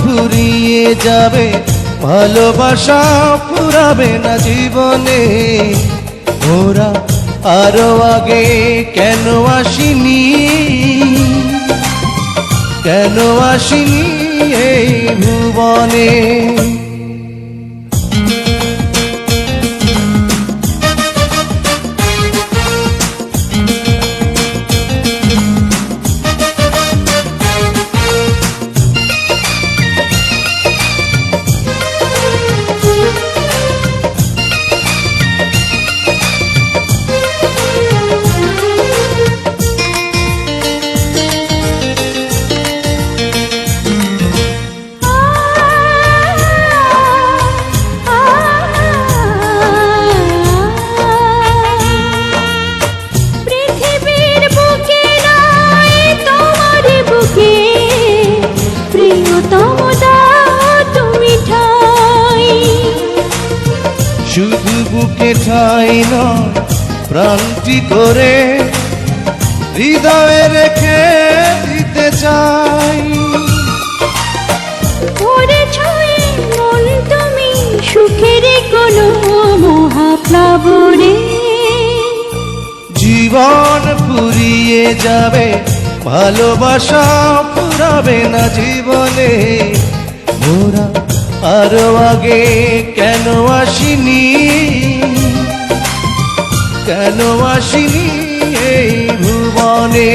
ফুরিয়ে যাবে, ভালোবাসা ফুরাবে না জীবনে। ওরা আরও আগে কেন আসিনি? কেন আসিনি এই ভুবনে? শুধু বুকে ঠাই নয় প্রাণটি করে হৃদয়ে রেখে দিতে চাই। সুখের কোনো মহাপ্লাবরে জীবন ফুরিয়ে যাবে ভালোবাসা ফুরাবে না জীবনে। মোরা আরও আগে কেন আসিনি? কেন আসিনি এই ভুবনে?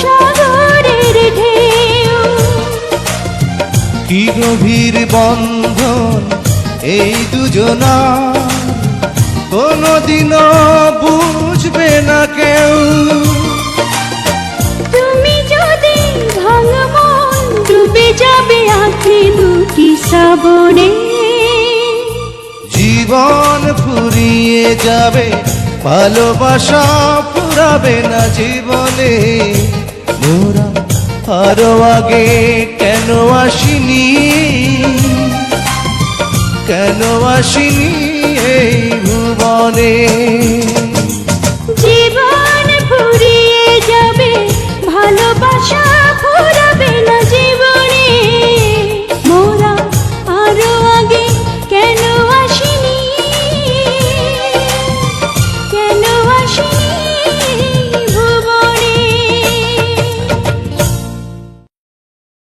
সাগরের ঢেউ। কি গভীর বন্ধন এই দুজনা কোনদিনও বুঝবে না কেউ। তুমি যদি ভাঙা মন ডুবে যাবে আঁখি দুটি শ্রাবণে। জীবন ফুরিয়ে যাবে ভালোবাসা ফুরাবে না জীবনে। মোরা আরও আগে কেন আসিনি? কেন আসিনি এই ভুবনে?